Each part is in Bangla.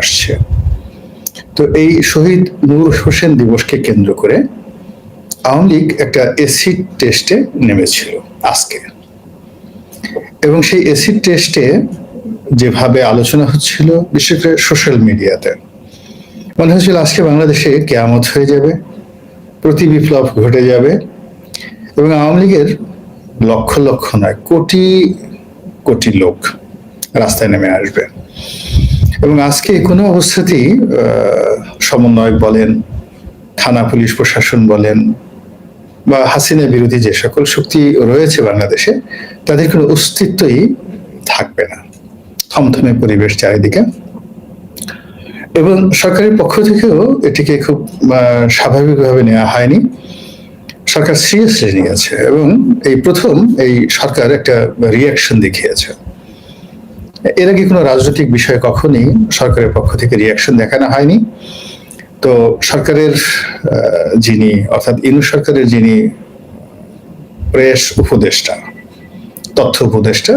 আসছে। তো এই শহীদ নূর হোসেন দিবসকে কেন্দ্র করে আওয়ামী লীগ একটা এসিড টেস্টে নেমেছিল আজকে। এবং সেই এসিড টেস্টে যেভাবে আলোচনা হচ্ছিল, বিশেষ করে সোশ্যাল মিডিয়াতে মনে হচ্ছিল আজকে বাংলাদেশে কেয়ামত হয়ে যাবে, প্রতি বিপ্লব ঘটে যাবে, এবং আওয়ামী লীগের লক্ষ লক্ষ নয়, কোটি কোটি লোক রাস্তায় নেমে আসবে। এবং আজকে কোনো অবস্থাতেই সমন্বয়ক বলেন, থানা পুলিশ প্রশাসন বলেন বা হাসিনা বিরোধী যে সকল শক্তি রয়েছে বাংলাদেশে, তাদের কোনো অস্তিত্বই থাকবে না। থমথমে পরিবেশ চারিদিকে। এবং সরকারের পক্ষ থেকেও এটিকে খুব স্বাভাবিকভাবে নেওয়া হয়নি। সরকার সিরিয়াসলি নিয়েছে এবং এই প্রথম এই সরকার একটা রিয়াকশন দেখিয়েছে। এর আগে কোনো রাজনৈতিক বিষয়ে কখনই সরকারের পক্ষ থেকে রিয়াকশন দেখানো হয়নি। তো সরকারের যিনি, অর্থাৎ ইনু সরকারের যিনি প্রেস উপদেষ্টা, তথ্য উপদেষ্টা,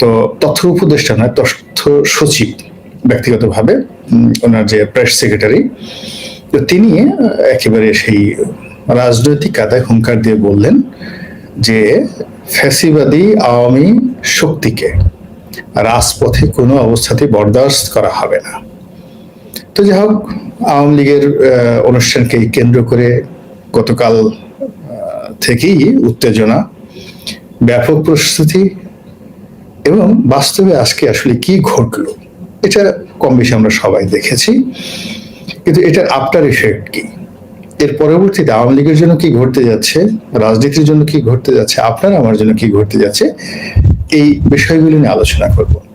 তো তথ্য উপদেষ্টা নয়, তথ্য সচিব ব্যক্তিগতভাবে ওনার যে প্রেস সেক্রেটারি তো তিনি একেবারে সেই রাজনৈতিক কাদায় হুঙ্কার দিয়ে বললেন যে ফ্যাসিবাদী আওয়ামী শক্তিকে রাজপথে কোনো অবস্থাতে বরদাস্ত করা হবে না। তো যাই হোক, আওয়ামী লীগের অনুষ্ঠানকে কেন্দ্র করে গতকাল থেকেই উত্তেজনা, ব্যাপক প্রস্তুতি এবং বাস্তবে আজকে আসলে কি ঘটলো, এটা কম বেশি আমরা সবাই দেখেছি। কিন্তু এটার আফটার ইফেক্ট কি? এর পরবর্তীতে আওয়ামী লীগের জন্য কি ঘটতে যাচ্ছে, রাজনীতির জন্য কি ঘটতে যাচ্ছে, আপনার আমার জন্য কি ঘটতে যাচ্ছে এই বিষয়গুলি নিয়ে আলোচনা করব।